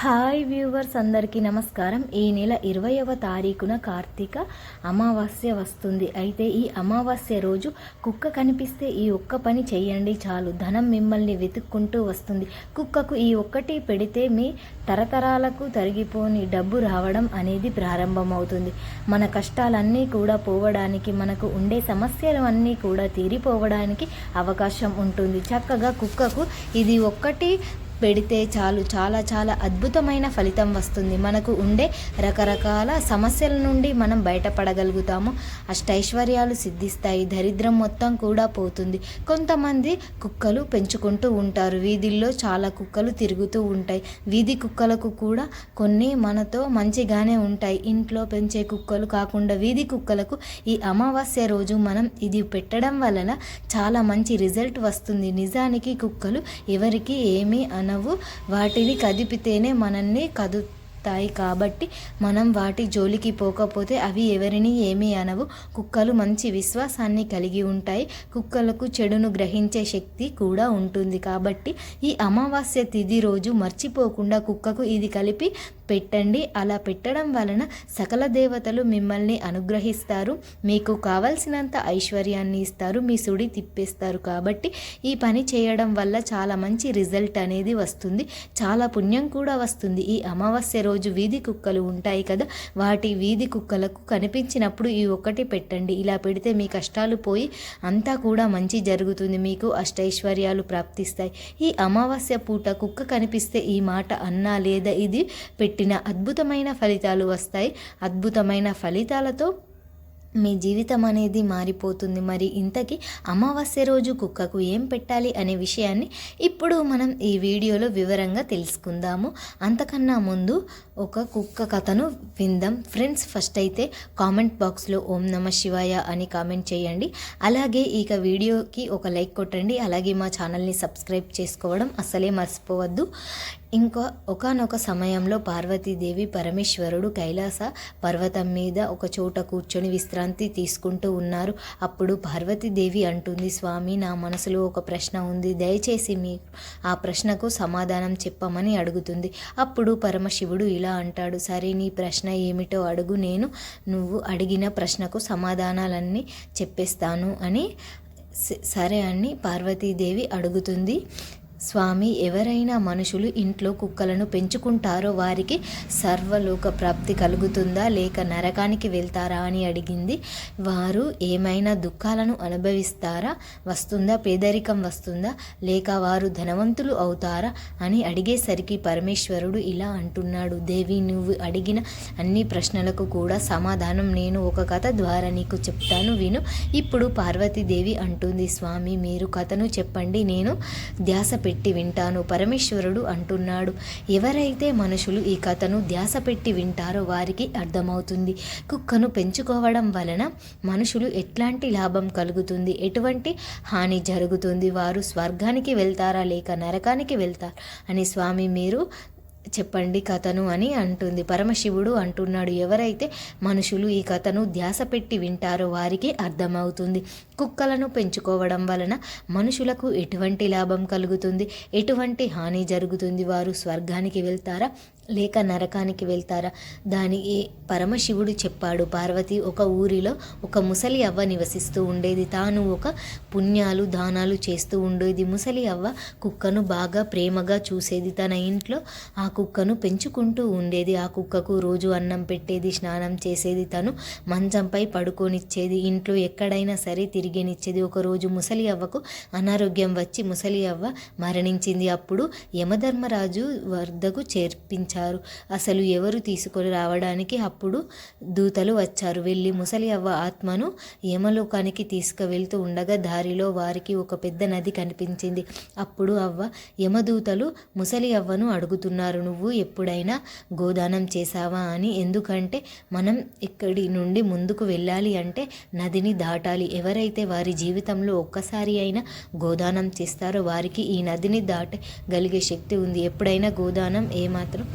Hi viewers అందరికీ నమస్కారం. ఈ నెల ఇరవైవ తారీఖున కార్తీక అమావాస్య వస్తుంది. అయితే ఈ అమావాస్య రోజు కుక్క కనిపిస్తే ఈ ఒక్క పని చేయండి చాలు. ధనం మిమ్మల్ని వెతుక్కుంటూ వస్తుంది. కుక్కకు ఈ ఒక్కటి పెడితే మీ తరతరాలకు తరిగిపోని డబ్బు రావడం అనేది ప్రారంభమవుతుంది. మన కష్టాలన్నీ కూడా పోవడానికి మనకు ఉండే సమస్యలు అన్నీ కూడా తీరిపోవడానికి అవకాశం ఉంటుంది. చక్కగా కుక్కకు ఇది ఒక్కటి పెడితే చాలు. చాలా చాలా అద్భుతమైన ఫలితం వస్తుంది. మనకు ఉండే రకరకాల సమస్యల నుండి మనం బయటపడగలుగుతాము. అష్టైశ్వర్యాలు సిద్ధిస్తాయి. దరిద్రం మొత్తం కూడా పోతుంది. కొంతమంది కుక్కలు పెంచుకుంటూ ఉంటారు. వీధుల్లో చాలా కుక్కలు తిరుగుతూ ఉంటాయి. వీధి కుక్కలకు కూడా కొన్ని మనతో మంచిగానే ఉంటాయి. ఇంట్లో పెంచే కుక్కలు కాకుండా వీధి కుక్కలకు ఈ అమావాస్య రోజు మనం ఇది పెట్టడం వలన చాలా మంచి రిజల్ట్ వస్తుంది. నిజానికి కుక్కలు ఎవరికి ఏమీ అనవు వాటిని కదిపితేనే మనల్ని కదుతాయి కాబట్టి మనం వాటి జోలికి పోకపోతే అవి ఎవరిని ఏమీ అనవు. కుక్కలు మంచి విశ్వాసాన్ని కలిగి ఉంటాయి. కుక్కలకు చెడును గ్రహించే శక్తి కూడా ఉంటుంది కాబట్టి ఈ అమావాస్య తిథి రోజు మర్చిపోకుండా కుక్కకు ఇది కలిపి పెట్టండి. అలా పెట్టడం వలన సకల దేవతలు మిమ్మల్ని అనుగ్రహిస్తారు. మీకు కావలసినంత ఐశ్వర్యాన్ని ఇస్తారు. మీ సుడి తిప్పేస్తారు కాబట్టి ఈ పని చేయడం వల్ల చాలా మంచి రిజల్ట్ అనేది వస్తుంది. చాలా పుణ్యం కూడా వస్తుంది. ఈ అమావాస్య రోజు వీధి కుక్కలు ఉంటాయి కదా వాటి వీధి కుక్కలకు కనిపించినప్పుడు ఈ ఒక్కటి పెట్టండి. ఇలా పెడితే మీ కష్టాలు పోయి అంతా కూడా మంచి జరుగుతుంది. మీకు అష్టైశ్వర్యాలు ప్రాప్తిస్తాయి. ఈ అమావాస్య పూట కుక్క కనిపిస్తే ఈ మాట అన్నా లేదా ఇది పెట్టిన అద్భుతమైన ఫలితాలు వస్తాయి. అద్భుతమైన ఫలితాలతో మీ జీవితం అనేది మారిపోతుంది. మరి ఇంతకీ అమావాస్య రోజు కుక్కకు ఏం పెట్టాలి అనే విషయాన్ని ఇప్పుడు మనం ఈ వీడియోలో వివరంగా తెలుసుకుందాము. అంతకన్నా ముందు ఒక కుక్క కథను విందాం. ఫ్రెండ్స్ ఫస్ట్ అయితే కామెంట్ బాక్స్లో ఓం నమ శివాయ అని కామెంట్ చేయండి. అలాగే ఇక వీడియోకి ఒక లైక్ కొట్టండి. అలాగే మా ఛానల్ని సబ్స్క్రైబ్ చేసుకోవడం అసలే మర్చిపోవద్దు. ఇంకా ఒకనొక సమయంలో పార్వతీదేవి పరమేశ్వరుడు కైలాస పర్వతం మీద ఒక చోట కూర్చొని విశ్రాంతి తీసుకుంటూ ఉన్నారు. అప్పుడు పార్వతీదేవి అంటుంది స్వామి నా మనసులో ఒక ప్రశ్న ఉంది. దయచేసి మీ ఆ ప్రశ్నకు సమాధానం చెప్పమని అడుగుతుంది. అప్పుడు పరమశివుడు ఇలా అంటాడు? సరే నీ ప్రశ్న ఏమిటో అడుగు. నేను నువ్వు అడిగిన ప్రశ్నకు సమాధానాలన్నీ చెప్పేస్తాను అని సరే అని పార్వతీదేవి అడుగుతుంది. స్వామి ఎవరైనా మనుషులు ఇంట్లో కుక్కలను పెంచుకుంటారో వారికి సర్వలోక ప్రాప్తి కలుగుతుందా? లేక నరకానికి వెళ్తారా అని అడిగింది. వారు ఏమైనా దుఃఖాలను అనుభవిస్తారా? వస్తుందా? పేదరికం వస్తుందా? లేక వారు ధనవంతులు అవుతారా? అని అడిగేసరికి పరమేశ్వరుడు ఇలా అంటున్నాడు. దేవి నువ్వు అడిగిన అన్ని ప్రశ్నలకు కూడా సమాధానం నేను ఒక కథ ద్వారా నీకు చెప్తాను విను. ఇప్పుడు పార్వతీదేవి అంటుంది స్వామి మీరు కథను చెప్పండి. నేను ధ్యాస పెట్టి వింటాను పరమేశ్వరుడు అంటున్నాడు. ఎవరైతే మనుషులు ఈ కథను ధ్యాస పెట్టి వింటారో వారికి అర్థమవుతుంది. కుక్కను పెంచుకోవడం వలన మనుషులు ఎట్లాంటి లాభం కలుగుతుంది? ఎటువంటి హాని జరుగుతుంది? వారు స్వర్గానికి వెళ్తారా లేక నరకానికి వెళ్తారా? అని స్వామి మీరు చెప్పండి కథను అని అంటుంది. పరమశివుడు అంటున్నాడు ఎవరైతే మనుషులు ఈ కథను ధ్యాస పెట్టి వింటారో వారికి అర్థమవుతుంది. కుక్కలను పెంచుకోవడం వలన మనుషులకు ఎటువంటి లాభం కలుగుతుంది? ఎటువంటి హాని జరుగుతుంది? వారు స్వర్గానికి వెళ్తారా? లేక నరకానికి వెళ్తారా? దానికి పరమశివుడు చెప్పాడు. పార్వతి ఒక ఊరిలో ఒక ముసలి అవ్వ నివసిస్తూ ఉండేది. తాను ఒక పుణ్యాలు దానాలు చేస్తూ ఉండేది. ముసలి అవ్వ కుక్కను బాగా ప్రేమగా చూసేది. తన ఇంట్లో ఆ కుక్కను పెంచుకుంటూ ఉండేది. ఆ కుక్కకు రోజు అన్నం పెట్టేది స్నానం చేసేది. తను మంచంపై పడుకొనిచ్చేది. ఇంట్లో ఎక్కడైనా సరే తిరిగేనిచ్చేది. ఒకరోజు ముసలి అవ్వకు అనారోగ్యం వచ్చి ముసలి అవ్వ మరణించింది. అప్పుడు యమధర్మరాజు వద్దకు చేర్పించారు. అసలు ఎవరు తీసుకొని రావడానికి? అప్పుడు దూతలు వచ్చారు. వెళ్ళి ముసలి అవ్వ ఆత్మను యమలోకానికి తీసుకువెళ్తూ ఉండగా దారిలో వారికి ఒక పెద్ద నది కనిపించింది. అప్పుడు అవ్వ యమదూతలు ముసలి అవ్వను అడుగుతున్నారు. నువ్వు ఎప్పుడైనా గోదానం చేశావా? అని. ఎందుకంటే మనం ఇక్కడి నుండి ముందుకు వెళ్ళాలి అంటే నదిని దాటాలి. ఎవరైతే వారి జీవితంలో ఒక్కసారి అయినా గోదానం చేస్తారో వారికి ఈ నదిని దాటగలిగే శక్తి ఉంది. ఎప్పుడైనా గోదానం ఏమాత్రం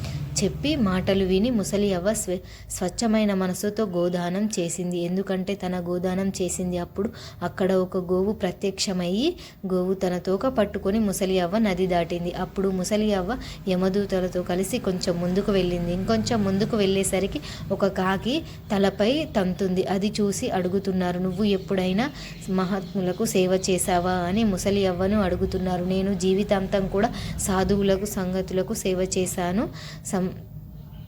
చెప్పి మాటలు విని ముసలి అవ్వ స్వ స్వచ్ఛమైన మనసుతో గోదానం చేసింది. ఎందుకంటే తన గోదానం చేసింది అప్పుడు అక్కడ ఒక గోవు ప్రత్యక్షమయ్యి గోవు తన తోక పట్టుకొని ముసలి అవ్వ నది దాటింది. అప్పుడు ముసలి అవ్వ యమదూతలతో కలిసి కొంచెం ముందుకు వెళ్ళింది. ఇంకొంచెం ముందుకు వెళ్ళేసరికి ఒక కాకి తలపై తంతుంది. అది చూసి అడుగుతున్నారు నువ్వు ఎప్పుడైనా మహాత్ములకు సేవ చేశావా? అని ముసలి అవ్వను అడుగుతున్నారు. నేను జీవితాంతం కూడా సాధువులకు సంగతులకు సేవ చేశాను. సం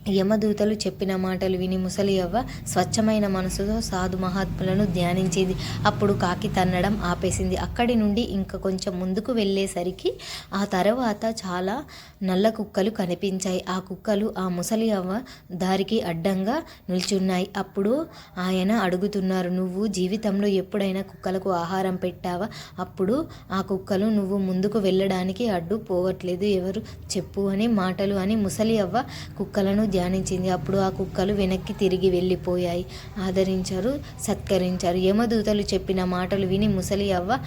యమదూతలు చెప్పిన మాటలు విని ముసలి అవ్వ స్వచ్ఛమైన మనసుతో సాధు మహాత్ములను ధ్యానించింది. అప్పుడు కాకి తన్నడం ఆపేసింది. అక్కడి నుండి ఇంకా కొంచెం ముందుకు వెళ్ళేసరికి ఆ తర్వాత చాలా నల్ల కుక్కలు కనిపించాయి. ఆ కుక్కలు ఆ ముసలి అవ్వ దారికి అడ్డంగా నిల్చున్నాయి. అప్పుడు ఆయన అడుగుతున్నారు నువ్వు జీవితంలో ఎప్పుడైనా కుక్కలకు ఆహారం పెట్టావా? అప్పుడు ఆ కుక్కలు నువ్వు ముందుకు వెళ్ళడానికి అడ్డు పోవట్లేదు. ఎవరు చెప్పు అని మాటలు అని ముసలి అవ్వ కుక్కలను ధ్యానించింది. అప్పుడు ఆ కుక్కలు వెనక్కి తిరిగి వెళ్ళిపోయాయి. ఆదరించారు సత్కరించారు. యమదూతలు చెప్పిన మాటలు విని ముసలి అవ్వ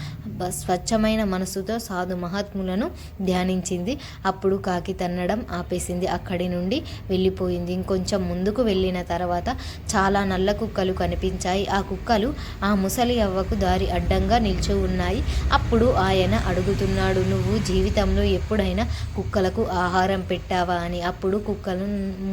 స్వచ్ఛమైన మనసుతో సాధు మహాత్ములను ధ్యానించింది. అప్పుడు కాకి తన్నడం ఆపేసింది. అక్కడి నుండి వెళ్ళిపోయింది. ఇంకొంచెం ముందుకు వెళ్ళిన తర్వాత చాలా నల్ల కుక్కలు కనిపించాయి. ఆ కుక్కలు ఆ ముసలి అవ్వకు దారి అడ్డంగా నిల్చో ఉన్నాయి. అప్పుడు ఆయన అడుగుతున్నాడు నువ్వు జీవితంలో ఎప్పుడైనా కుక్కలకు ఆహారం పెట్టావా? అని. అప్పుడు కుక్కలు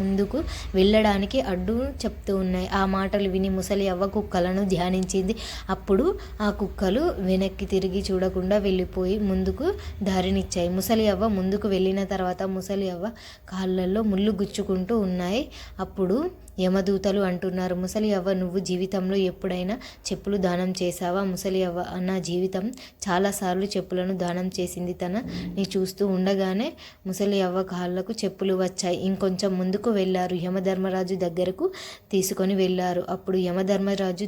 ముందుకు వెళ్ళడానికి అడ్డు చెప్తూ ఉన్నాయి. ఆ మాటలు విని ముసలి అవ్వ కుక్కలను ధ్యానించింది. అప్పుడు ఆ కుక్కలు వెనక్కి తిరిగి చూడకుండా వెళ్ళిపోయి ముందుకు దారినిచ్చాయి. ముసలి అవ్వ ముందుకు వెళ్ళిన తర్వాత ముసలి అవ్వ కాళ్ళల్లో ముళ్ళు గుచ్చుకుంటూ ఉన్నాయి. అప్పుడు యమదూతలు అంటున్నారు ముసలి అవ్వ నువ్వు జీవితంలో ఎప్పుడైనా చెప్పులు దానం చేశావా? ముసలి అవ్వ నా జీవితం చాలాసార్లు చెప్పులను దానం చేసింది. తన నీ చూస్తూ ఉండగానే ముసలి అవ్వ కాళ్ళకు చెప్పులు వచ్చాయి. ఇంకొంచెం ముందుకు వెళ్ళారు యమధర్మరాజు దగ్గరకు తీసుకొని వెళ్ళారు అప్పుడు యమధర్మరాజు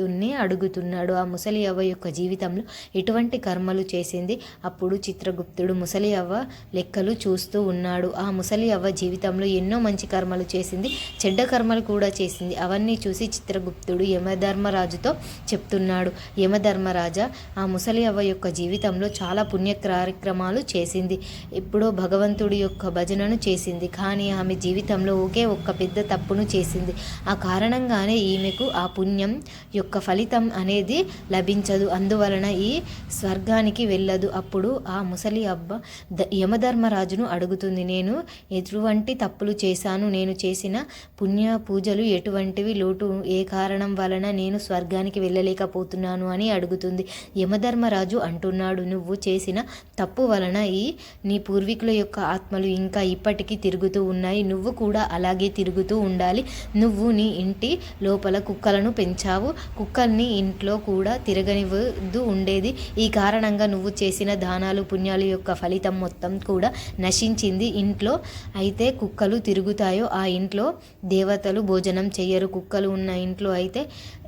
చిత్రగుప్తుని అడుగుతున్నాడు. ఆ ముసలి అవ్వ యొక్క జీవితంలో ఎటువంటి కర్మలు చేసింది? అప్పుడు చిత్రగుప్తుడు ముసలి అవ్వ లెక్కలు చూస్తూ ఉన్నాడు. ఆ ముసలి అవ్వ జీవితంలో ఎన్నో మంచి కర్మలు చేసింది చెడ్డ కర్మలు కూడా చేసింది. అవన్నీ చూసి చిత్రగుప్తుడు యమధర్మరాజుతో చెప్తున్నాడు. యమధర్మరాజా ఆ ముసలి అవ్వ యొక్క జీవితంలో చాలా పుణ్య కార్యక్రమాలు చేసింది. ఎప్పుడో భగవంతుడి యొక్క భజనను చేసింది. కానీ ఆమె జీవితంలో ఒకే ఒక్క పెద్ద తప్పును చేసింది. ఆ కారణంగానే ఈమెకు ఆ పుణ్యం యొక్క ఫలితం అనేది లభించదు. అందువలన ఈ స్వర్గానికి వెళ్ళదు. అప్పుడు ఆ ముసలి అబ్బ ద- యమధర్మరాజును అడుగుతుంది. నేను ఎటువంటి తప్పులు చేశాను? నేను చేసిన పుణ్య పూజలు ఎటువంటివి? లోటు ఏ కారణం వలన నేను స్వర్గానికి వెళ్ళలేకపోతున్నాను అని అడుగుతుంది. యమధర్మరాజు అంటున్నాడు నువ్వు చేసిన తప్పు వలన ఈ నీ పూర్వీకుల యొక్క ఆత్మలు ఇంకా ఇప్పటికీ తిరుగుతూ ఉన్నాయి. నువ్వు కూడా అలాగే తిరుగుతూ ఉండాలి. నువ్వు నీ ఇంటి లోపల కుక్కలను పెంచావు. కుక్కల్ని ఇంట్లో కూడా తిరగనివ్వదు ఉండేది. ఈ కారణంగా నువ్వు చేసిన దానాలు పుణ్యాలు యొక్క ఫలితం మొత్తం కూడా నశించింది. ఇంట్లో అయితే కుక్కలు తిరుగుతాయో ఆ ఇంట్లో దేవతలు భోజనం చెయ్యరు. కుక్కలు ఉన్న ఇంట్లో అయితే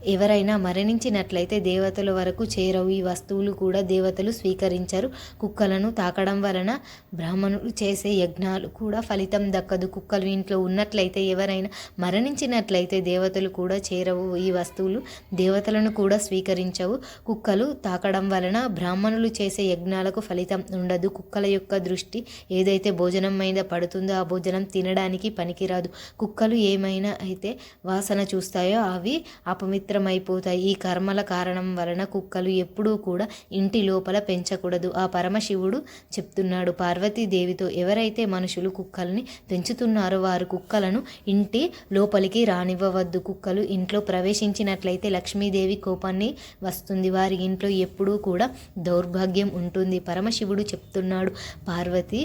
ఎవరైనా మరణించినట్లయితే దేవతల వరకు చేరవు. ఈ వస్తువులు కూడా దేవతలు స్వీకరించరు. కుక్కలను తాకడం వలన బ్రాహ్మణులు చేసే యజ్ఞాలు కూడా ఫలితం దక్కదు. కుక్కలు ఇంట్లో ఉన్నట్లయితే ఎవరైనా మరణించినట్లయితే దేవతలు కూడా చేరవు. ఈ వస్తువులు దేవతలను కూడా స్వీకరించవు. కుక్కలు తాకడం వలన బ్రాహ్మణులు చేసే యజ్ఞాలకు ఫలితం ఉండదు. కుక్కల యొక్క దృష్టి ఏదైతే భోజనం మీద పడుతుందో ఆ భోజనం తినడానికి పనికిరాదు. కుక్కలు ఏమైనా అయితే వాసన చూస్తాయో అవి అపమిత్రమైపోతాయి ఈ కర్మల కారణం వలన కుక్కలు ఎప్పుడూ కూడా ఇంటి లోపల పెంచకూడదు. ఆ పరమశివుడు చెప్తున్నాడు పార్వతీదేవితో ఎవరైతే మనుషులు కుక్కల్ని పెంచుతున్నారో వారు కుక్కలను ఇంటి లోపలికి రానివ్వవద్దు. కుక్కలు ఇంట్లో ప్రవేశించినట్లయితే లక్ష్మీదేవి కోపాన్ని వస్తుంది. వారి ఇంట్లో ఎప్పుడూ కూడా దౌర్భాగ్యం ఉంటుంది. పరమశివుడు చెప్తున్నాడు పార్వతి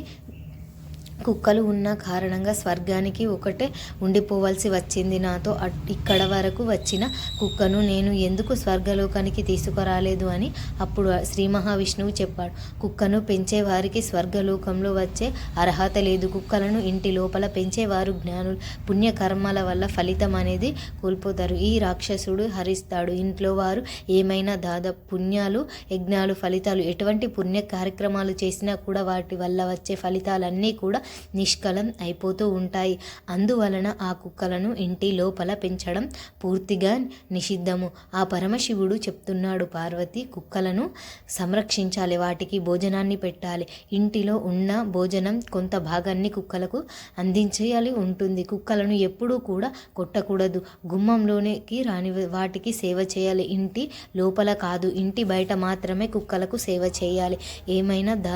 కుక్కలు ఉన్న కారణంగా స్వర్గానికి ఒకటే ఉండిపోవాల్సి వచ్చింది. నాతో ఇక్కడ వరకు వచ్చిన కుక్కను నేను ఎందుకు స్వర్గలోకానికి తీసుకురాలేదు అని అప్పుడు శ్రీ మహావిష్ణువు చెప్పాడు. కుక్కను పెంచే వారికి స్వర్గలోకంలో వచ్చే అర్హత లేదు. కుక్కలను ఇంటి లోపల పెంచేవారు జ్ఞానులు. పుణ్యకర్మల వల్ల ఫలితం అనేది కోల్పోతారు. ఈ రాక్షసుడు హరిస్తాడు. ఇంట్లో వారు ఏమైనా దాదాపు పుణ్యాలు యజ్ఞాలు ఫలితాలు ఎటువంటి పుణ్య కార్యక్రమాలు చేసినా కూడా వాటి వల్ల వచ్చే ఫలితాలన్నీ కూడా నిష్కలం అయిపోతూ ఉంటాయి. అందువలన ఆ కుక్కలను ఇంటి లోపల పెంచడం పూర్తిగా నిషిద్ధము. ఆ పరమశివుడు చెప్తున్నాడు పార్వతి కుక్కలను సంరక్షించాలి వాటికి భోజనాన్ని పెట్టాలి. ఇంటిలో ఉన్న భోజనం కొంత భాగాన్ని కుక్కలకు అందించేయాలి ఉంటుంది. కుక్కలను ఎప్పుడూ కూడా కొట్టకూడదు. గుమ్మంలోనికి రాని వాటికి సేవ చేయాలి. ఇంటి లోపల కాదు ఇంటి బయట మాత్రమే కుక్కలకు సేవ చేయాలి. ఏమైనా దా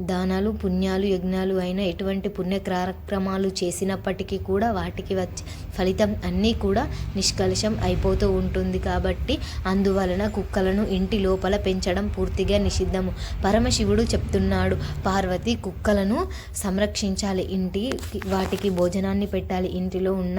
దానాలు పుణ్యాలు యజ్ఞాలు అయినా ఎటువంటి ఎటువంటి పుణ్య కార్యక్రమాలు చేసినప్పటికీ కూడా వాటికి వచ్చే ఫలితం అన్నీ కూడా నిష్కలుషం అయిపోతూ ఉంటుంది కాబట్టి అందువలన కుక్కలను ఇంటి లోపల పెంచడం పూర్తిగా నిషిద్ధము. పరమశివుడు చెప్తున్నాడు పార్వతి కుక్కలను సంరక్షించాలి. ఇంటి వాటికి భోజనాన్ని పెట్టాలి. ఇంటిలో ఉన్న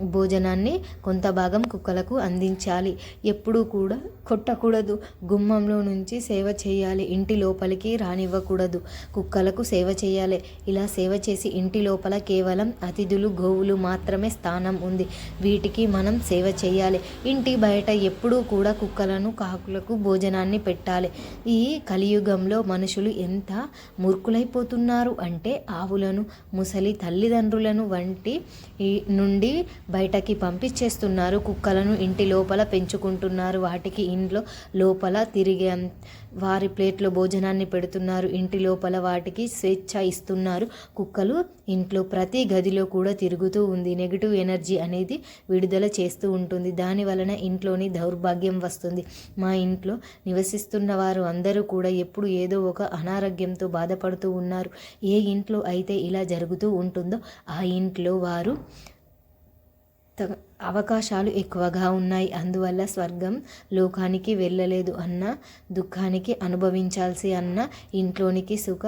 భోజనాన్ని కొంత భాగం కుక్కలకు అందించాలి. ఎప్పుడూ కూడా కొట్టకూడదు. గుమ్మంలో నుంచి సేవ చేయాలి. ఇంటి లోపలికి రానివ్వకూడదు. కుక్కలకు సేవ చేయాలి. ఇలా సేవ చేసి ఇంటి లోపల కేవలం అతిథులు గోవులు మాత్రమే స్థానం ఉంది. వీటికి మనం సేవ చేయాలి. ఇంటి బయట ఎప్పుడూ కూడా కుక్కలను కాకులకు భోజనాన్ని పెట్టాలి. ఈ కలియుగంలో మనుషులు ఎంత మూర్ఖులైపోతున్నారు అంటే ఆవులను ముసలి తల్లిదండ్రులను వంటి నుండి బయటకి పంపించేస్తున్నారు. కుక్కలను ఇంటి లోపల పెంచుకుంటున్నారు. వాటికి ఇంట్లో లోపల తిరిగే వారి ప్లేట్లో భోజనాన్ని పెడుతున్నారు. ఇంటి లోపల వాటికి స్వేచ్ఛ ఇస్తున్నారు. కుక్కలు ఇంట్లో ప్రతి గదిలో కూడా తిరుగుతూ ఉంది. నెగిటివ్ ఎనర్జీ అనేది విడుదల చేస్తూ ఉంటుంది. దాని వలన ఇంట్లోని దౌర్భాగ్యం వస్తుంది. మా ఇంట్లో నివసిస్తున్న వారు అందరూ కూడా ఎప్పుడు ఏదో ఒక అనారోగ్యంతో బాధపడుతూ ఉన్నారు. ఏ ఇంట్లో అయితే ఇలా జరుగుతూ ఉంటుందో ఆ ఇంట్లో వారు అవకాశాలు ఎక్కువగా ఉన్నాయి. అందువల్ల స్వర్గం లోకానికి వెళ్ళలేదు అన్న దుఃఖానికి అనుభవించాల్సి అన్న ఇంట్లోనికి సుఖ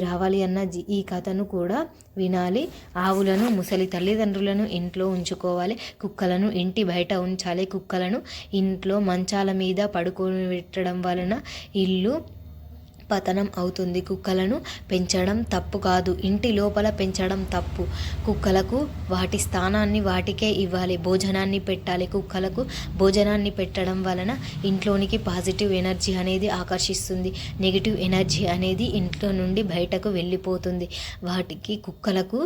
రావాలి అన్న ఈ కథను కూడా వినాలి. ఆవులను ముసలి తల్లిదండ్రులను ఇంట్లో ఉంచుకోవాలి. కుక్కలను ఇంటి బయట ఉంచాలి. కుక్కలను ఇంట్లో మంచాల మీద పడుకొని పెట్టడం వలన ఇల్లు పతనం అవుతుంది. కుక్కలను పెంచడం తప్పు కాదు. ఇంటి లోపల పెంచడం తప్పు. కుక్కలకు వాటి స్థానాన్ని వాటికే ఇవ్వాలి. భోజనాన్ని పెట్టాలి. కుక్కలకు భోజనాన్ని పెట్టడం వలన ఇంట్లోనికి పాజిటివ్ ఎనర్జీ అనేది ఆకర్షిస్తుంది. నెగిటివ్ ఎనర్జీ అనేది ఇంట్లో నుండి బయటకు వెళ్ళిపోతుంది. వాటికి కుక్కలకు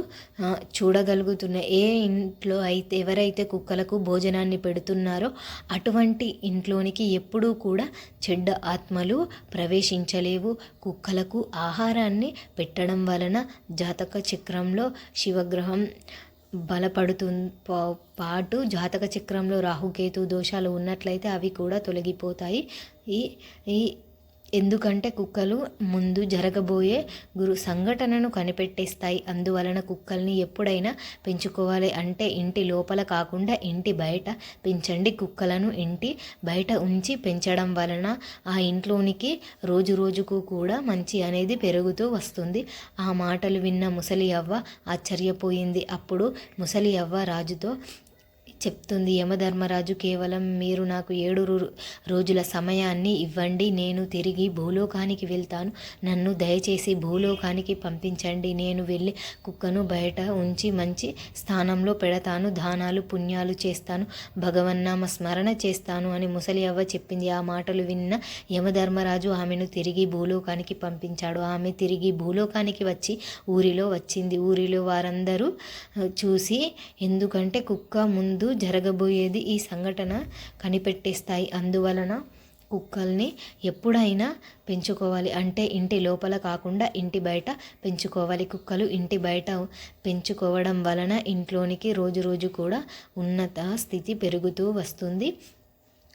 చూడగలుగుతున్న ఏ ఇంట్లో అయితే ఎవరైతే కుక్కలకు భోజనాన్ని పెడుతున్నారో అటువంటి ఇంట్లోనికి ఎప్పుడూ కూడా చెడ్డ ఆత్మలు ప్రవేశించలేవు. కుక్కలకు ఆహారాన్ని పెట్టడం వలన జాతక చక్రంలో శివగ్రహం బలపడుతు పాటు జాతక చక్రంలో రాహుకేతు దోషాలు ఉన్నట్లయితే అవి కూడా తొలగిపోతాయి. ఈ ఈ ఎందుకంటే కుక్కలు ముందు జరగబోయే గురు సంఘటనను కనిపెట్టేస్తాయి. అందువలన కుక్కల్ని ఎప్పుడైనా పెంచుకోవాలి అంటే ఇంటి లోపల కాకుండా ఇంటి బయట పెంచండి. కుక్కలను ఇంటి బయట ఉంచి పెంచడం వలన ఆ ఇంట్లోనికి రోజు రోజుకు కూడా మంచి అనేది పెరుగుతూ వస్తుంది. ఆ మాటలు విన్న ముసలి అవ్వ ఆశ్చర్యపోయింది. అప్పుడు ముసలి అవ్వ రాజుతో చెప్తుంది యమధర్మరాజు కేవలం మీరు నాకు ఏడు రోజుల సమయాన్ని ఇవ్వండి నేను తిరిగి భూలోకానికి వెళ్తాను. నన్ను దయచేసి భూలోకానికి పంపించండి. నేను వెళ్ళి కుక్కను బయట ఉంచి మంచి స్థానంలో పెడతాను దానాలు పుణ్యాలు చేస్తాను భగవన్నామ స్మరణ చేస్తాను అని ముసలి అవ్వ చెప్పింది. ఆ మాటలు విన్న యమధర్మరాజు ఆమెను తిరిగి భూలోకానికి పంపించాడు. ఆమె తిరిగి భూలోకానికి వచ్చి ఊరిలో వచ్చింది. ఊరిలో వారందరూ చూసి ఎందుకంటే కుక్క ముందు జరగబోయేది ఈ సంఘటన కనిపెట్టేస్తాయి. అందువలన కుక్కల్ని ఎప్పుడైనా పెంచుకోవాలి. అంటే ఇంటి లోపల కాకుండా ఇంటి బయట పెంచుకోవాలి. కుక్కలు ఇంటి బయట పెంచుకోవడం వలన ఇంట్లోనికి రోజు రోజు కూడా ఉన్నత స్థితి పెరుగుతూ వస్తుంది.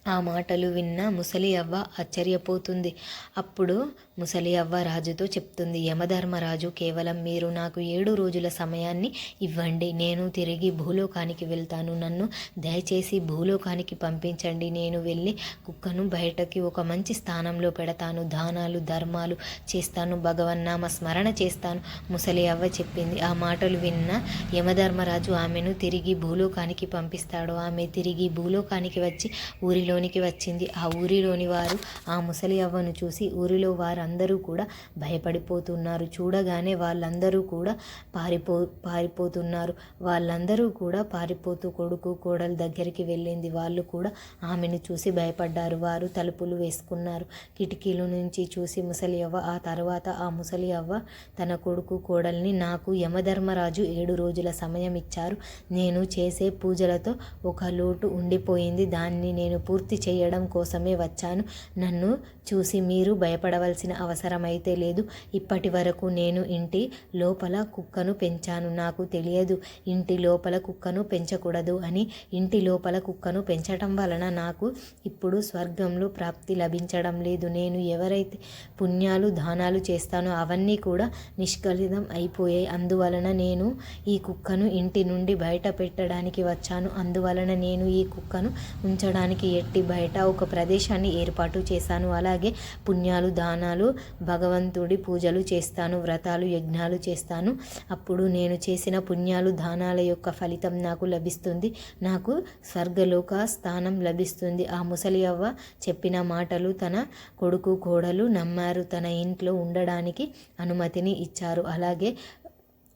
ఆ మాటలు విన్న ముసలి అవ్వ ఆశ్చర్యపోతుంది. అప్పుడు ముసలి అవ్వ రాజుతో చెప్తుంది యమధర్మరాజు కేవలం మీరు నాకు ఏడు రోజుల సమయాన్ని ఇవ్వండి. నేను తిరిగి భూలోకానికి వెళ్తాను. నన్ను దయచేసి భూలోకానికి పంపించండి. నేను వెళ్ళి కుక్కను బయటకి ఒక మంచి స్థానంలో పెడతాను. దానాలు ధర్మాలు చేస్తాను. భగవన్నామ స్మరణ చేస్తాను. ముసలి అవ్వ చెప్పింది. ఆ మాటలు విన్న యమధర్మరాజు ఆమెను తిరిగి భూలోకానికి పంపిస్తాడు. ఆమె తిరిగి భూలోకానికి వచ్చి ఊరిలో ఊరిలోనికి వచ్చింది. ఆ ఊరిలోని వారు ఆ ముసలి అవ్వను చూసి ఊరిలో వారందరూ కూడా భయపడిపోతున్నారు. చూడగానే వాళ్ళందరూ కూడా పారిపో పారిపోతున్నారు. వాళ్ళందరూ కూడా పారిపోతూ కొడుకు కోడలు దగ్గరికి వెళ్ళింది. వాళ్ళు కూడా ఆమెను చూసి భయపడ్డారు. వారు తలుపులు వేసుకున్నారు. కిటికీల నుంచి చూసి ముసలి అవ్వ ఆ తర్వాత ఆ ముసలి అవ్వ తన కొడుకు కోడల్ని నాకు యమధర్మరాజు ఏడు రోజుల సమయం ఇచ్చారు. నేను చేసే పూజలతో ఒక లోటు ఉండిపోయింది. దాన్ని నేను పూర్తి చేయడం కోసమే వచ్చాను. నన్ను చూసి మీరు భయపడవలసిన అవసరమైతే లేదు. ఇప్పటి వరకు నేను ఇంటి లోపల కుక్కను పెంచాను. నాకు తెలియదు ఇంటి లోపల కుక్కను పెంచకూడదు అని. ఇంటి లోపల కుక్కను పెంచటం వలన నాకు ఇప్పుడు స్వర్గంలో ప్రాప్తి లభించడం లేదు. నేను ఎవరైతే పుణ్యాలు దానాలు చేస్తానో అవన్నీ కూడా నిష్కలితం అయిపోయాయి. అందువలన నేను ఈ కుక్కను ఇంటి నుండి బయట పెట్టడానికి వచ్చాను. అందువలన నేను ఈ కుక్కను ఉంచడానికి ఎట్టి బయట ఒక ప్రదేశాన్ని ఏర్పాటు చేశాను. అలాగే అలాగే పుణ్యాలు దానాలు భగవంతుడి పూజలు చేస్తాను వ్రతాలు యజ్ఞాలు చేస్తాను. అప్పుడు నేను చేసిన పుణ్యాలు దానాల యొక్క ఫలితం నాకు లభిస్తుంది. నాకు స్వర్గలోక స్థానం లభిస్తుంది. ఆ ముసలి అవ్వ చెప్పిన మాటలు తన కొడుకు కోడలు నమ్మారు. తన ఇంట్లో ఉండడానికి అనుమతిని ఇచ్చారు. అలాగే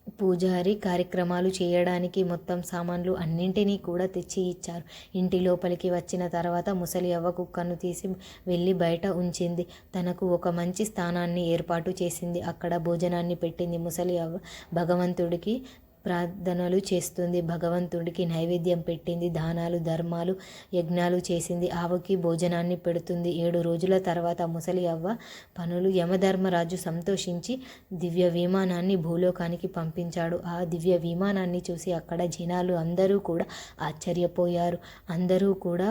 పూజారి కార్యక్రమాలు చేయడానికి మొత్తం సామాన్లు అన్నింటినీ కూడా తెచ్చి ఇచ్చారు. ఇంటి లోపలికి వచ్చిన తర్వాత ముసలి అవ్వ కుక్కను తీసి వెళ్ళి బయట ఉంచింది. తనకు ఒక మంచి స్థానాన్ని ఏర్పాటు చేసింది. అక్కడ భోజనాన్ని పెట్టింది ముసలి అవ్వ. భగవంతుడికి ప్రార్థనలు చేస్తుంది. భగవంతుడికి నైవేద్యం పెట్టింది. దానాలు ధర్మాలు యజ్ఞాలు చేసింది. ఆవుకి భోజనాన్ని పెడుతుంది. ఏడు రోజుల తర్వాత ముసలి అవ్వ పనులు యమధర్మరాజు సంతోషించి దివ్య విమానాన్ని భూలోకానికి పంపించాడు. ఆ దివ్య విమానాన్ని చూసి అక్కడ జనాలు అందరూ కూడా ఆశ్చర్యపోయారు. అందరూ కూడా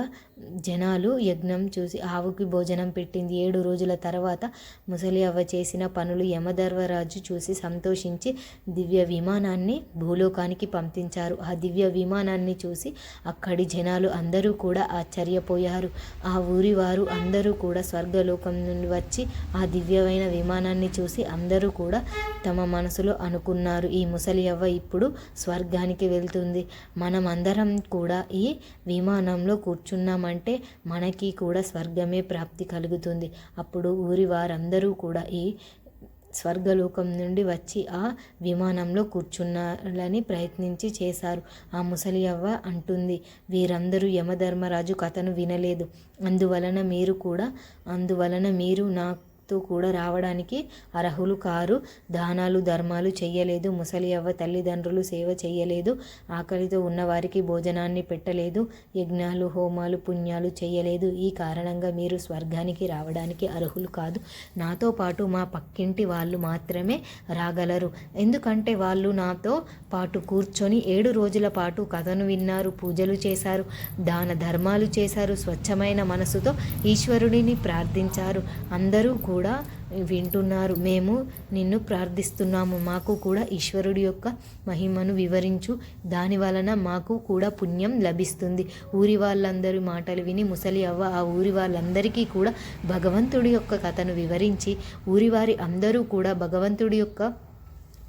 జనాలు యజ్ఞం చూసి ఆవుకి భోజనం పెట్టింది. ఏడు రోజుల తర్వాత ముసలి అవ్వ చేసిన పనులు యమధర్మరాజు చూసి సంతోషించి దివ్య విమానాన్ని భూలోకానికి పంపించారు. ఆ దివ్య విమానాన్ని చూసి అక్కడి జనాలు అందరూ కూడా ఆశ్చర్యపోయారు. ఆ ఊరి వారు అందరూ కూడా స్వర్గలోకం నుండి వచ్చి ఆ దివ్యమైన విమానాన్ని చూసి అందరూ కూడా తమ మనసులో అనుకున్నారు. ఈ ముసలి అవ్వ ఇప్పుడు స్వర్గానికి వెళ్తుంది. మనమందరం కూడా ఈ విమానంలో కూర్చున్నామంటే మనకి కూడా స్వర్గమే ప్రాప్తి కలుగుతుంది. అప్పుడు ఊరి వారందరూ కూడా ఈ స్వర్గలోకం నుండి వచ్చి ఆ విమానంలో కూర్చున్నాలని ప్రయత్నించి చేశారు. ఆ ముసలి అవ్వ అంటుంది వీరందరూ యమధర్మరాజు కథను వినలేదు. అందువలన మీరు కూడా అందువలన మీరు నా తో కూడా రావడానికి అర్హులు కారు. దానాలు ధర్మాలు చెయ్యలేదు. ముసలి అవ్వ తల్లిదండ్రులు సేవ చెయ్యలేదు. ఆకలితో ఉన్నవారికి భోజనాన్ని పెట్టలేదు. యజ్ఞాలు హోమాలు పుణ్యాలు చెయ్యలేదు. ఈ కారణంగా మీరు స్వర్గానికి రావడానికి అర్హులు కాదు. నాతో పాటు మా పక్కింటి వాళ్ళు మాత్రమే రాగలరు. ఎందుకంటే వాళ్ళు నాతో పాటు కూర్చొని ఏడు రోజుల పాటు కథను విన్నారు పూజలు చేశారు దాన ధర్మాలు చేశారు స్వచ్ఛమైన మనసుతో ఈశ్వరుడిని ప్రార్థించారు. అందరూ కూడా కూడా వింటున్నారు. మేము నిన్ను ప్రార్థిస్తున్నాము. మాకు కూడా ఈశ్వరుడి యొక్క మహిమను వివరించు. దాని వలన మాకు కూడా పుణ్యం లభిస్తుంది. ఊరి వాళ్ళందరి మాటలు విని ముసలి అవ్వ ఆ ఊరి వాళ్ళందరికీ కూడా భగవంతుడి యొక్క కథను వివరించి ఊరివారి అందరూ కూడా భగవంతుడి యొక్క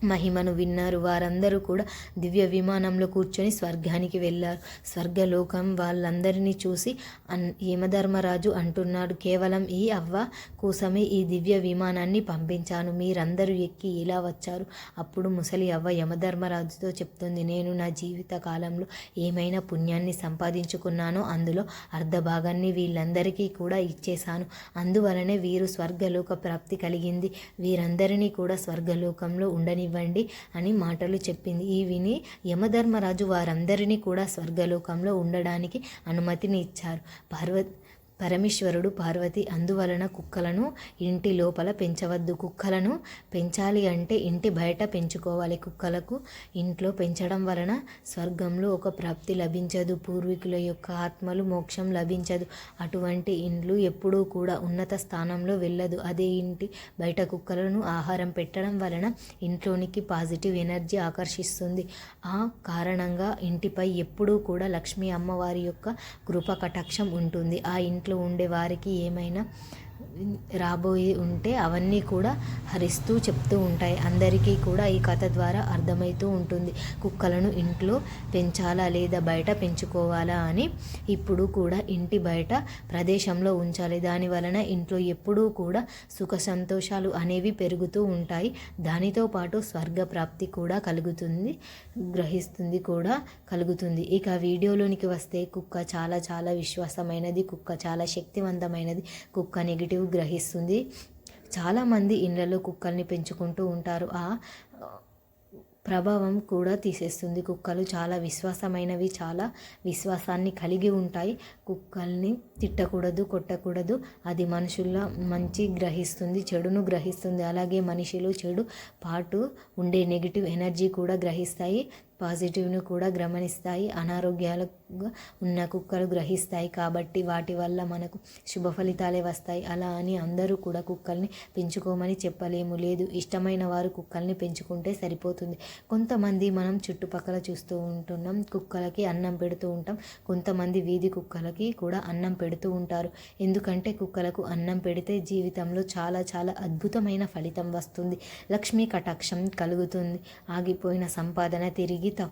మహిమను విన్నారు. వారందరూ కూడా దివ్య విమానంలో కూర్చొని స్వర్గానికి వెళ్ళారు. స్వర్గలోకం వాళ్ళందరినీ చూసి అన్ యమధర్మరాజు అంటున్నాడు కేవలం ఈ అవ్వ కోసమే ఈ దివ్య విమానాన్ని పంపించాను. మీరందరూ ఎక్కి ఇలా వచ్చారు. అప్పుడు ముసలి అవ్వ యమధర్మరాజుతో చెప్తుంది నేను నా జీవిత కాలంలో ఏమైనా పుణ్యాన్ని సంపాదించుకున్నానో అందులో అర్ధ భాగాన్ని వీళ్ళందరికీ కూడా ఇచ్చేశాను. అందువలనే వీరు స్వర్గలోక ప్రాప్తి కలిగింది. వీరందరినీ కూడా స్వర్గలోకంలో ఉండని ఇవ్వండి అని మాటలు చెప్పింది. ఈ విని యమధర్మరాజు వారందరినీ కూడా స్వర్గలోకంలో ఉండడానికి అనుమతిని ఇచ్చారు పార్వతి పరమేశ్వరుడు పార్వతి అందువలన కుక్కలను ఇంటి లోపల పెంచవద్దు. కుక్కలను పెంచాలి అంటే ఇంటి బయట పెంచుకోవాలి. కుక్కలకు ఇంట్లో పెంచడం వలన స్వర్గంలో ఒక ప్రాప్తి లభించదు. పూర్వీకుల యొక్క ఆత్మలు మోక్షం లభించదు. అటువంటి ఇండ్లు ఎప్పుడూ కూడా ఉన్నత స్థానంలో వెళ్ళదు. అదే ఇంటి బయట కుక్కలను ఆహారం పెట్టడం వలన ఇంట్లోనికి పాజిటివ్ ఎనర్జీ ఆకర్షిస్తుంది. ఆ కారణంగా ఇంటిపై ఎప్పుడూ కూడా లక్ష్మీ అమ్మవారి యొక్క కృప కటాక్షం ఉంటుంది. ఆ ఇంట్లో ఉండే వారికి ఏమైనా రాబోయి ఉంటే అవన్నీ కూడా హరిస్తూ చెప్తూ ఉంటాయి. అందరికీ కూడా ఈ కథ ద్వారా అర్థమవుతూ ఉంటుంది. కుక్కలను ఇంట్లో పెంచాలా లేదా బయట పెంచుకోవాలా అని ఇప్పుడు కూడా ఇంటి బయట ప్రదేశంలో ఉంచాలి. దాని వలన ఇంట్లో ఎప్పుడూ కూడా సుఖ సంతోషాలు అనేవి పెరుగుతూ ఉంటాయి. దానితో పాటు స్వర్గ ప్రాప్తి కూడా కలుగుతుంది గ్రహిస్తుంది కూడా కలుగుతుంది. ఇక వీడియోలోనికి వస్తే కుక్క చాలా చాలా విశ్వాసమైనది కుక్క చాలా శక్తివంతమైనది. కుక్క నెగిటివ్ గ్రహిస్తుంది. చాలామంది ఇళ్ళలో కుక్కల్ని పెంచుకుంటూ ఉంటారు. ఆ ప్రభావం కూడా తీసేస్తుంది. కుక్కలు చాలా విశ్వాసమైనవి చాలా విశ్వాసాన్ని కలిగి ఉంటాయి. కుక్కల్ని తిట్టకూడదు కొట్టకూడదు. అది మనుషుల మంచి గ్రహిస్తుంది చెడును గ్రహిస్తుంది. అలాగే మనిషిలో చెడు పాటు ఉండే నెగిటివ్ ఎనర్జీ కూడా గ్రహిస్తాయి. పాజిటివ్ను కూడా గమనిస్తాయి అనారోగ్యాలుగా ఉన్న కుక్కలు గ్రహిస్తాయి కాబట్టి వాటి వల్ల మనకు శుభ ఫలితాలే వస్తాయి. అలా అని అందరూ కూడా కుక్కల్ని పెంచుకోమని చెప్పలేము. లేదు ఇష్టమైన వారు కుక్కల్ని పెంచుకుంటే సరిపోతుంది. కొంతమంది మనం చుట్టుపక్కల చూస్తూ ఉంటున్నాం కుక్కలకి అన్నం పెడుతూ ఉంటాం. కొంతమంది వీధి కుక్కలకి కూడా అన్నం పెడుతూ ఉంటారు. ఎందుకంటే కుక్కలకు అన్నం పెడితే జీవితంలో చాలా చాలా అద్భుతమైన ఫలితం వస్తుంది. లక్ష్మీ కటాక్షం కలుగుతుంది. ఆగిపోయిన సంపాదన తిరిగి と。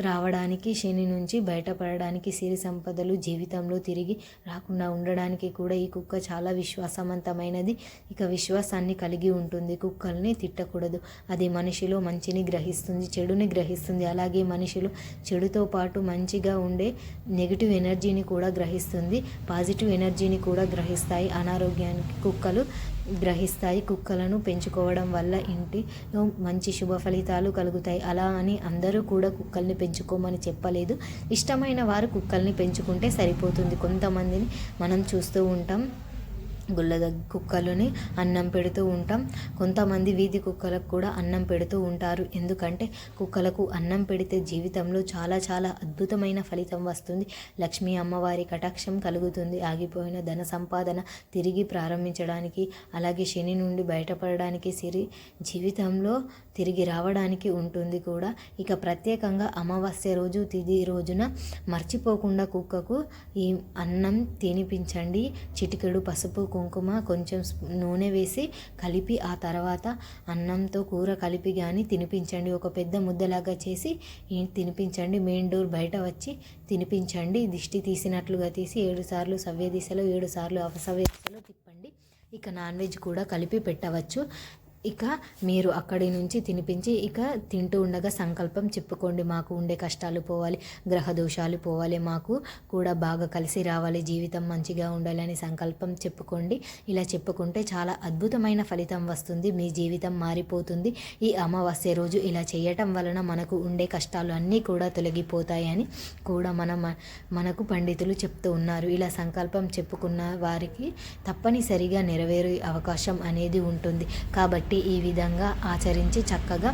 రావడానికి శని నుంచి బయటపడడానికి సిరి సంపదలు జీవితంలో తిరిగి రాకుండా ఉండడానికి కూడా ఈ కుక్క చాలా విశ్వాసవంతమైనది. ఇక విశ్వాసాన్ని కలిగి ఉంటుంది. కుక్కల్ని తిట్టకూడదు. అది మనిషిలో మంచిని గ్రహిస్తుంది చెడుని గ్రహిస్తుంది. అలాగే మనిషిలో చెడుతో పాటు మంచిగా ఉండే నెగిటివ్ ఎనర్జీని కూడా గ్రహిస్తుంది. పాజిటివ్ ఎనర్జీని కూడా గ్రహిస్తాయి. అనారోగ్యానికి కుక్కలు గ్రహిస్తాయి. కుక్కలను పెంచుకోవడం వల్ల ఇంటిలో మంచి శుభ ఫలితాలు కలుగుతాయి. అలా అని అందరూ కూడా కుక్కల్ని పెంచుకోమని చెప్పలేదు. ఇష్టమైన వారు కుక్కల్ని పెంచుకుంటే సరిపోతుంది. కొంతమందిని మనం చూస్తూ ఉంటాం. గుళ్ళ దగ్గ కుక్కలని అన్నం పెడుతూ ఉంటాం. కొంతమంది వీధి కుక్కలకు కూడా అన్నం పెడుతూ ఉంటారు. ఎందుకంటే కుక్కలకు అన్నం పెడితే జీవితంలో చాలా చాలా అద్భుతమైన ఫలితం వస్తుంది. లక్ష్మీ అమ్మవారి కటాక్షం కలుగుతుంది. ఆగిపోయిన ధన సంపాదన తిరిగి ప్రారంభించడానికి అలాగే శని నుండి బయటపడడానికి సిరి జీవితంలో తిరిగి రావడానికి ఉంటుంది కూడా. ఇక ప్రత్యేకంగా అమావాస్య రోజు తిది రోజున మర్చిపోకుండా కుక్కకు ఈ అన్నం తినిపించండి. చిటికెడు పసుపు కుంకుమ కొంచెం నూనె వేసి కలిపి ఆ తర్వాత అన్నంతో కూర కలిపి కానీ తినిపించండి. ఒక పెద్ద ముద్దలాగా చేసి తినిపించండి. మెయిన్ డోర్ బయట వచ్చి తినిపించండి. దిష్టి తీసినట్లుగా తీసి ఏడు సార్లు సవ్య దిశలో ఏడు సార్లు అపసవ్య దిశలో తిప్పండి. ఇక నాన్ వెజ్ కూడా కలిపి పెట్టవచ్చు. ఇక మీరు అక్కడి నుంచి తినిపించి ఇక తింటూ ఉండగా సంకల్పం చెప్పుకోండి. మాకు ఉండే కష్టాలు పోవాలి గ్రహ దోషాలు పోవాలి. మాకు కూడా బాగా కలిసి రావాలి జీవితం మంచిగా ఉండాలని సంకల్పం చెప్పుకోండి. ఇలా చెప్పుకుంటే చాలా అద్భుతమైన ఫలితం వస్తుంది. మీ జీవితం మారిపోతుంది. ఈ అమావాస్య రోజు ఇలా చేయటం వలన మనకు ఉండే కష్టాలు అన్నీ కూడా తొలగిపోతాయని కూడా మన మనకు పండితులు చెప్తూ ఉన్నారు. ఇలా సంకల్పం చెప్పుకున్న వారికి తప్పనిసరిగా నెరవేరే అవకాశం అనేది ఉంటుంది. కాబట్టి కాబట్టి ఈ విధంగా ఆచరించి చక్కగా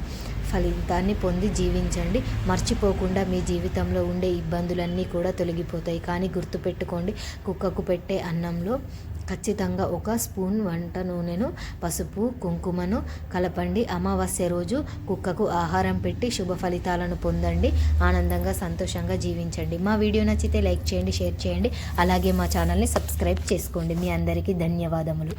ఫలితాన్ని పొంది జీవించండి. మర్చిపోకుండా మీ జీవితంలో ఉండే ఇబ్బందులన్నీ కూడా తొలగిపోతాయి. కానీ గుర్తుపెట్టుకోండి కుక్కకు పెట్టే అన్నంలో ఖచ్చితంగా ఒక స్పూన్ వంట నూనెను పసుపు కుంకుమను కలపండి. అమావాస్య రోజు కుక్కకు ఆహారం పెట్టి శుభ ఫలితాలను పొందండి. ఆనందంగా సంతోషంగా జీవించండి. మా వీడియో నచ్చితే లైక్ చేయండి షేర్ చేయండి. అలాగే మా ఛానల్ని సబ్స్క్రైబ్ చేసుకోండి. మీ అందరికీ ధన్యవాదములు.